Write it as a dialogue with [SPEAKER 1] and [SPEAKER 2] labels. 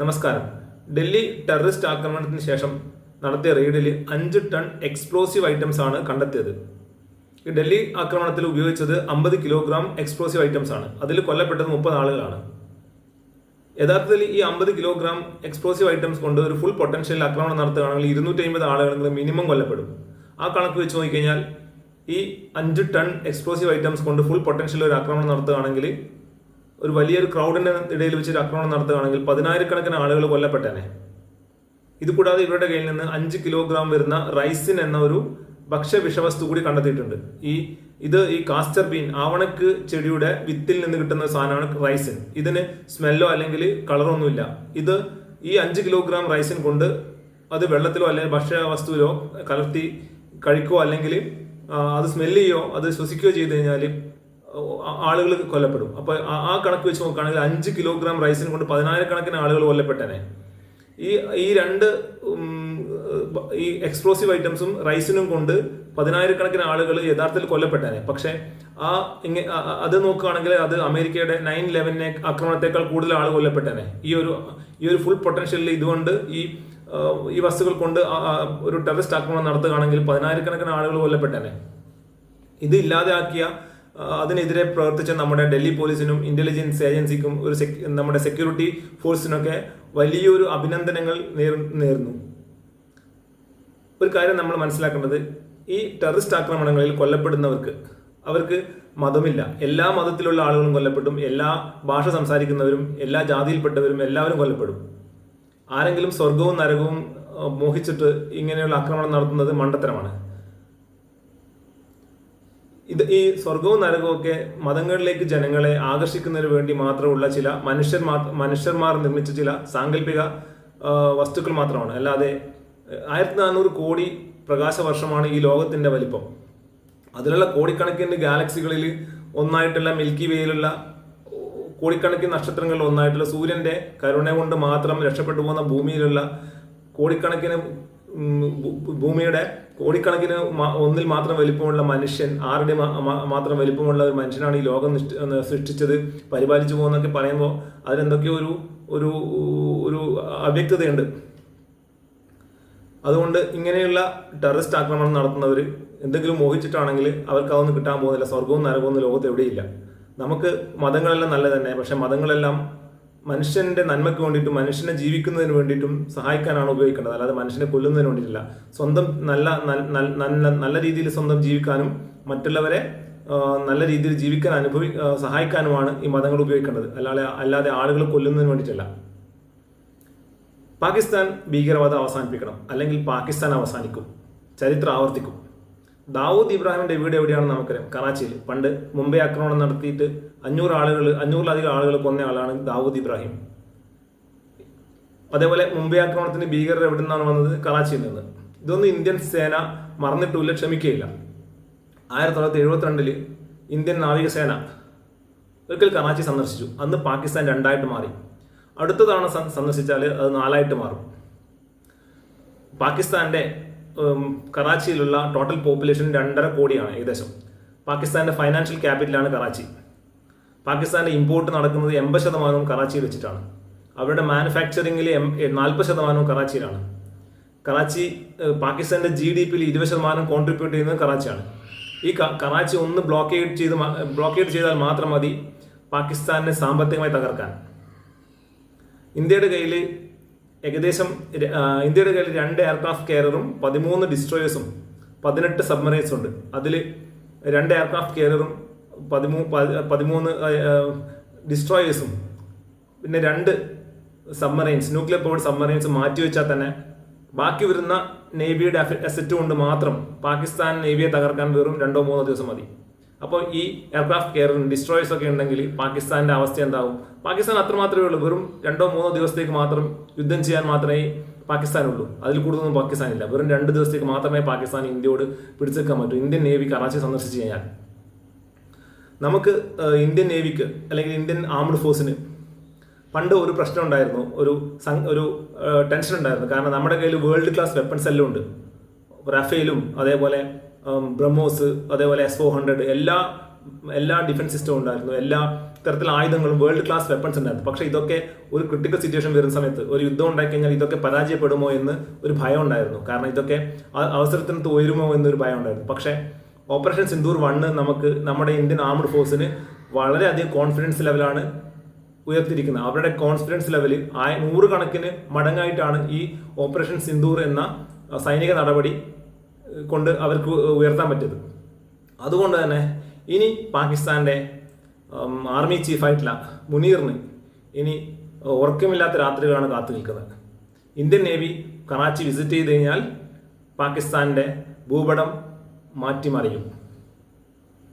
[SPEAKER 1] നമസ്കാരം. ഡൽഹി ടെററിസ്റ്റ് ആക്രമണത്തിന് ശേഷം നടത്തിയ റെയ്ഡിൽ അഞ്ച് ടൺ എക്സ്പ്ലോസീവ് ഐറ്റംസ് ആണ് കണ്ടെത്തിയത്. ഈ ഡൽഹി ആക്രമണത്തിൽ ഉപയോഗിച്ചത് അമ്പത് കിലോഗ്രാം എക്സ്പ്ലോസീവ് ഐറ്റംസ് ആണ്. അതിൽ കൊല്ലപ്പെട്ടത് മുപ്പത് ആളുകളാണ്. യഥാർത്ഥത്തിൽ ഈ അമ്പത് കിലോഗ്രാം എക്സ്പ്ലോസീവ് ഐറ്റംസ് കൊണ്ട് ഒരു ഫുൾ പൊട്ടൻഷ്യൽ ആക്രമണം നടത്തുകയാണെങ്കിൽ ഇരുന്നൂറ്റി അമ്പത് ആളുകളെങ്കിലും മിനിമം കൊല്ലപ്പെടും. ആ കണക്ക് വെച്ച് നോക്കിക്കഴിഞ്ഞാൽ ഈ അഞ്ച് ടൺ എക്സ്പ്ലോസീവ് ഐറ്റംസ് കൊണ്ട് ഫുൾ പൊട്ടൻഷ്യൽ ഒരു ആക്രമണം നടത്തുകയാണെങ്കിൽ ഒരു വലിയൊരു ക്രൗഡിന് ഇടയിൽ വെച്ച് ഒരു ആക്രമണം നടത്തുകയാണെങ്കിൽ പതിനായിരക്കണക്കിന് ആളുകൾ കൊല്ലപ്പെട്ടേനെ. ഇത് കൂടാതെ ഇവരുടെ കയ്യിൽ നിന്ന് അഞ്ച് കിലോഗ്രാം വരുന്ന റൈസിൻ എന്ന ഒരു ഭക്ഷ്യ വിഷവസ്തു കൂടി കണ്ടെത്തിയിട്ടുണ്ട്. ഈ ഇത് ഈ കാസ്റ്റർ ബീൻ ആവണക്ക് ചെടിയുടെ വിത്തിൽ നിന്ന് കിട്ടുന്ന സാധനമാണ് റൈസിൻ ഇതിന് സ്മെല്ലോ അല്ലെങ്കിൽ കളറൊന്നുമില്ല ഇത് ഈ അഞ്ച് കിലോഗ്രാം റൈസിൻ കൊണ്ട് അത് വെള്ളത്തിലോ അല്ലെങ്കിൽ ഭക്ഷ്യ വസ്തുവിലോ കലർത്തി കഴിക്കുകയോ അല്ലെങ്കിൽ അത് സ്മെല്ല് ചെയ്യോ അത് ശ്വസിക്കുകയോ ചെയ്ത് കഴിഞ്ഞാൽ ആളുകൾ കൊല്ലപ്പെടും. അപ്പൊ ആ- കണക്ക് വെച്ച് നോക്കുകയാണെങ്കിൽ അഞ്ച് കിലോഗ്രാം റൈസിന് കൊണ്ട് പതിനായിരക്കണക്കിന് ആളുകൾ കൊല്ലപ്പെട്ടനെ. ഈ ഈ രണ്ട് ഈ എക്സ്പ്ലോസീവ് ഐറ്റംസും റൈസിനും കൊണ്ട് പതിനായിരക്കണക്കിന് ആളുകൾ യഥാർത്ഥത്തിൽ കൊല്ലപ്പെട്ടനെ. പക്ഷെ ആ ഇങ്ങ ആ- ആ- അത് നോക്കുകയാണെങ്കിൽ അത് അമേരിക്കയുടെ നയൻ ലെവനെ ആക്രമണത്തെക്കാൾ കൂടുതൽ ആൾ കൊല്ലപ്പെട്ടനെ. ഈ ഒരു ഈ ഒരു ഫുൾ പൊട്ടൻഷ്യലിൽ ഇതുകൊണ്ട് ഈ ഈ വസ്തുക്കൾ കൊണ്ട് ഒരു ടെററിസ്റ്റ് ആക്രമണം നടത്തുകയാണെങ്കിൽ പതിനായിരക്കണക്കിന് ആളുകൾ കൊല്ലപ്പെട്ടനെ. ഇത് ഇല്ലാതെയാക്കിയ ആ, അതിനെതിരെ പ്രവർത്തിച്ച നമ്മുടെ ഡൽഹി പോലീസിനും ഇന്റലിജൻസ് ഏജൻസിക്കും ഒരു നമ്മുടെ സെക്യൂരിറ്റി ഫോഴ്സിനൊക്കെ വലിയൊരു അഭിനന്ദനങ്ങൾ നേർ- നേർന്നു. ഒരു കാര്യം നമ്മൾ മനസ്സിലാക്കേണ്ടത് ഈ ടെററിസ്റ്റ് ആക്രമണങ്ങളിൽ കൊല്ലപ്പെടുന്നവർക്ക് അവർക്ക് മതമില്ല. എല്ലാ മതത്തിലുള്ള ആളുകളും കൊല്ലപ്പെടും എല്ലാ ഭാഷ സംസാരിക്കുന്നവരും എല്ലാ ജാതിയിൽപ്പെട്ടവരും എല്ലാവരും കൊല്ലപ്പെടും. ആരെങ്കിലും സ്വർഗവും നരകവും മോഹിച്ചിട്ട് ഇങ്ങനെയുള്ള ആക്രമണം നടത്തുന്നത് മണ്ടത്തരമാണ്. ഇത് ഈ സ്വർഗവും നരകവും ഒക്കെ മതങ്ങളിലേക്ക് ജനങ്ങളെ ആകർഷിക്കുന്നതിന് വേണ്ടി മാത്രമുള്ള ചില മനുഷ്യർ മനുഷ്യന്മാർ നിർമ്മിച്ച ചില സാങ്കല്പിക വസ്തുക്കൾ മാത്രമാണ്. അല്ലാതെ ആയിരത്തി നാനൂറ് കോടി പ്രകാശ വർഷമാണ് ഈ ലോകത്തിന്റെ വലിപ്പം. അതിലുള്ള കോടിക്കണക്കിന് ഗാലക്സികളിൽ ഒന്നായിട്ടുള്ള മിൽക്കി വേയിലുള്ള കോടിക്കണക്കിന് നക്ഷത്രങ്ങളിൽ ഒന്നായിട്ടുള്ള സൂര്യന്റെ കരുണ കൊണ്ട് മാത്രം രക്ഷപ്പെട്ടു പോകുന്ന ഭൂമിയിലുള്ള കോടിക്കണക്കിന് ഭൂമിയുടെ കോടിക്കണക്കിന് ഒന്നിൽ മാത്രം വലിപ്പമുള്ള മനുഷ്യൻ ആരുടെ മാത്രം വലിപ്പമുള്ള ഒരു മനുഷ്യനാണ് ഈ ലോകം സൃഷ്ടിച്ചത് പരിപാലിച്ചു പോകുന്നൊക്കെ പറയുമ്പോൾ അതിലെന്തൊക്കെയോ ഒരു ഒരു ഒരു അവ്യക്തതയുണ്ട്. അതുകൊണ്ട് ഇങ്ങനെയുള്ള ടെററിസ്റ്റ് ആക്രമണം നടത്തുന്നവർ എന്തെങ്കിലും മോഹിച്ചിട്ടാണെങ്കിൽ അവർക്ക് അതൊന്നും കിട്ടാൻ പോകുന്നില്ല. സ്വർഗവും നരകവും ലോകത്ത് എവിടെയില്ല. നമുക്ക് മതങ്ങളെല്ലാം നല്ല തന്നെ പക്ഷെ മതങ്ങളെല്ലാം മനുഷ്യന്റെ നന്മയ്ക്ക് വേണ്ടിയിട്ടും മനുഷ്യനെ ജീവിക്കുന്നതിന് വേണ്ടിയിട്ടും സഹായിക്കാനാണ് ഉപയോഗിക്കേണ്ടത്. അല്ലാതെ മനുഷ്യനെ കൊല്ലുന്നതിന് വേണ്ടിയിട്ടില്ല. സ്വന്തം നല്ല നല്ല നല്ല രീതിയിൽ സ്വന്തം ജീവിക്കാനും മറ്റുള്ളവരെ നല്ല രീതിയിൽ ജീവിക്കാൻ അനുഭവി സഹായിക്കാനുമാണ് ഈ മതങ്ങൾ ഉപയോഗിക്കേണ്ടത്. അല്ലാതെ അല്ലാതെ ആളുകൾ കൊല്ലുന്നതിന് വേണ്ടിയിട്ടല്ല. പാകിസ്ഥാൻ ഭീകരവാദം അവസാനിപ്പിക്കണം. അല്ലെങ്കിൽ പാകിസ്ഥാൻ അവസാനിക്കും. ചരിത്രം ആവർത്തിക്കും. ദാവൂദ് ഇബ്രാഹിമിന്റെ വീട് എവിടെയാണെന്ന് നമുക്കറിയാം. കറാച്ചിയിൽ. പണ്ട് മുംബൈ ആക്രമണം നടത്തിയിട്ട് അഞ്ഞൂറ് ആളുകൾ അഞ്ഞൂറിലധികം ആളുകൾ കൊന്ന ആളാണ് ദാവൂദ് ഇബ്രാഹിം. അതേപോലെ മുംബൈ ആക്രമണത്തിന് ഭീകരർ എവിടെ നിന്നാണ് വന്നത്? കറാച്ചിയിൽ നിന്ന്. ഇതൊന്നും ഇന്ത്യൻ സേന മറന്നിട്ടില്ല ക്ഷമിക്കുകയില്ല. ആയിരത്തി തൊള്ളായിരത്തി എഴുപത്തിരണ്ടിൽ ഇന്ത്യൻ നാവികസേന ഒരിക്കൽ കറാച്ചി സന്ദർശിച്ചു. അന്ന് പാകിസ്ഥാൻ രണ്ടായിട്ട് മാറി. അടുത്ത തവണ സന്ദർശിച്ചാൽ അത് നാലായിട്ട് മാറും. പാകിസ്ഥാന്റെ കറാച്ചിയിലുള്ള ടോട്ടൽ പോപ്പുലേഷൻ രണ്ടര കോടിയാണ് ഏകദേശം. പാകിസ്ഥാന്റെ ഫൈനാൻഷ്യൽ ക്യാപിറ്റലാണ് കറാച്ചി. പാകിസ്ഥാന്റെ ഇമ്പോർട്ട് നടക്കുന്നത് എൺപത് ശതമാനവും കറാച്ചിയിൽ വെച്ചിട്ടാണ്. അവരുടെ മാനുഫാക്ചറിംഗിൽ നാൽപ്പത് ശതമാനവും കറാച്ചിയിലാണ്. കറാച്ചി പാകിസ്ഥാന്റെ ജി ഡി പിയിൽ ഇരുപത് ശതമാനം കോൺട്രിബ്യൂട്ട് ചെയ്യുന്നത് കറാച്ചിയാണ്. ഈ കറാച്ചി ഒന്ന് ബ്ലോക്കേഡ് ചെയ്ത് ബ്ലോക്കേഡ് ചെയ്താൽ മാത്രം മതി പാകിസ്ഥാനെ സാമ്പത്തികമായി തകർക്കാൻ. ഇന്ത്യയുടെ കയ്യിൽ ഏകദേശം ഇന്ത്യയുടെ കയ്യിൽ രണ്ട് എയർക്രാഫ്റ്റ് കെയറും പതിമൂന്ന് ഡിസ്ട്രോയേഴ്സും പതിനെട്ട് സബ്മറൈൻസ് ഉണ്ട്. അതിൽ രണ്ട് എയർക്രാഫ്റ്റ് കെയറും പതിമൂ പതിമൂന്ന് ഡിസ്ട്രോയേഴ്സും പിന്നെ രണ്ട് സബ്മറൈൻസ് ന്യൂക്ലിയർ പവർഡ് സബ്മറൈൻസ് മാറ്റിവെച്ചാൽ തന്നെ ബാക്കി വരുന്ന നേവിയുടെ അസറ്റ് കൊണ്ട് മാത്രം പാകിസ്ഥാൻ നേവിയെ തകർക്കാൻ വെറും രണ്ടോ മൂന്നോ ദിവസം മതി. അപ്പോൾ ഈ എയർക്രാഫ്റ്റ് കെയറും ഡിസ്ട്രോയേഴ്സ് ഒക്കെ ഉണ്ടെങ്കിൽ പാകിസ്ഥാന്റെ അവസ്ഥ എന്താവും? പാകിസ്ഥാൻ അത്ര മാത്രമേ ഉള്ളൂ. വെറും രണ്ടോ മൂന്നോ ദിവസത്തേക്ക് മാത്രം യുദ്ധം ചെയ്യാൻ മാത്രമേ പാകിസ്ഥാനുള്ളൂ. അതിൽ കൂടുതലൊന്നും പാകിസ്ഥാനില്ല. വെറും രണ്ട് ദിവസത്തേക്ക് മാത്രമേ പാകിസ്ഥാൻ ഇന്ത്യയോട് പിടിച്ചെടുക്കാൻ പറ്റൂ. ഇന്ത്യൻ നേവി കറാച്ചി സന്ദർശിച്ച് കഴിഞ്ഞാൽ. നമുക്ക് ഇന്ത്യൻ നേവിക്ക് അല്ലെങ്കിൽ ഇന്ത്യൻ ആംഡ് ഫോഴ്സിന് പണ്ട് ഒരു പ്രശ്നം ഉണ്ടായിരുന്നു. ഒരു ഒരു ടെൻഷൻ ഉണ്ടായിരുന്നു. കാരണം നമ്മുടെ കയ്യിൽ വേൾഡ് ക്ലാസ് വെപ്പൺസ് എല്ലാം ഉണ്ട്. റഫേലും അതേപോലെ ബ്രഹ്മോസ് അതേപോലെ എസ് ഫോർ ഹൺഡ്രഡ് എല്ലാ എല്ലാ ഡിഫൻസ് സിസ്റ്റവും ഉണ്ടായിരുന്നു. എല്ലാ തരത്തിലുള്ള ആയുധങ്ങളും വേൾഡ് ക്ലാസ് വെപ്പൺസ് ഉണ്ടായിരുന്നു. പക്ഷേ ഇതൊക്കെ ഒരു ക്രിട്ടിക്കൽ സിറ്റുവേഷൻ വരുന്ന സമയത്ത് ഒരു യുദ്ധം ഉണ്ടാക്കി കഴിഞ്ഞാൽ ഇതൊക്കെ പരാജയപ്പെടുമോ എന്ന് ഒരു ഭയം ഉണ്ടായിരുന്നു. കാരണം ഇതൊക്കെ അവസരത്തിന് തോരുമോ എന്നൊരു ഭയം ഉണ്ടായിരുന്നു. പക്ഷേ ഓപ്പറേഷൻ സിന്ദൂർ വണ്ണ് നമുക്ക് നമ്മുടെ ഇന്ത്യൻ ആർമഡ് ഫോഴ്സിന് വളരെയധികം കോൺഫിഡൻസ് ലെവലാണ് ഉയർത്തിയിരിക്കുന്നത്. അവരുടെ കോൺഫിഡൻസ് ലെവൽ ആയ നൂറുകണക്കിന് മടങ്ങായിട്ടാണ് ഈ ഓപ്പറേഷൻ സിന്ദൂർ എന്ന സൈനിക നടപടി കൊണ്ട് അവർക്ക് ഉയർത്താൻ പറ്റിയത്. അതുകൊണ്ട് തന്നെ ഇനി പാകിസ്ഥാന്റെ ആർമി ചീഫായിട്ടുള്ള മുനീറിന് ഇനി ഉറക്കമില്ലാത്ത രാത്രികളാണ് കാത്തു നിൽക്കുന്നത്. ഇന്ത്യൻ നേവി കറാച്ചി വിസിറ്റ് ചെയ്ത് കഴിഞ്ഞാൽ പാകിസ്ഥാന്റെ ഭൂപടം മാറ്റിമറിയും.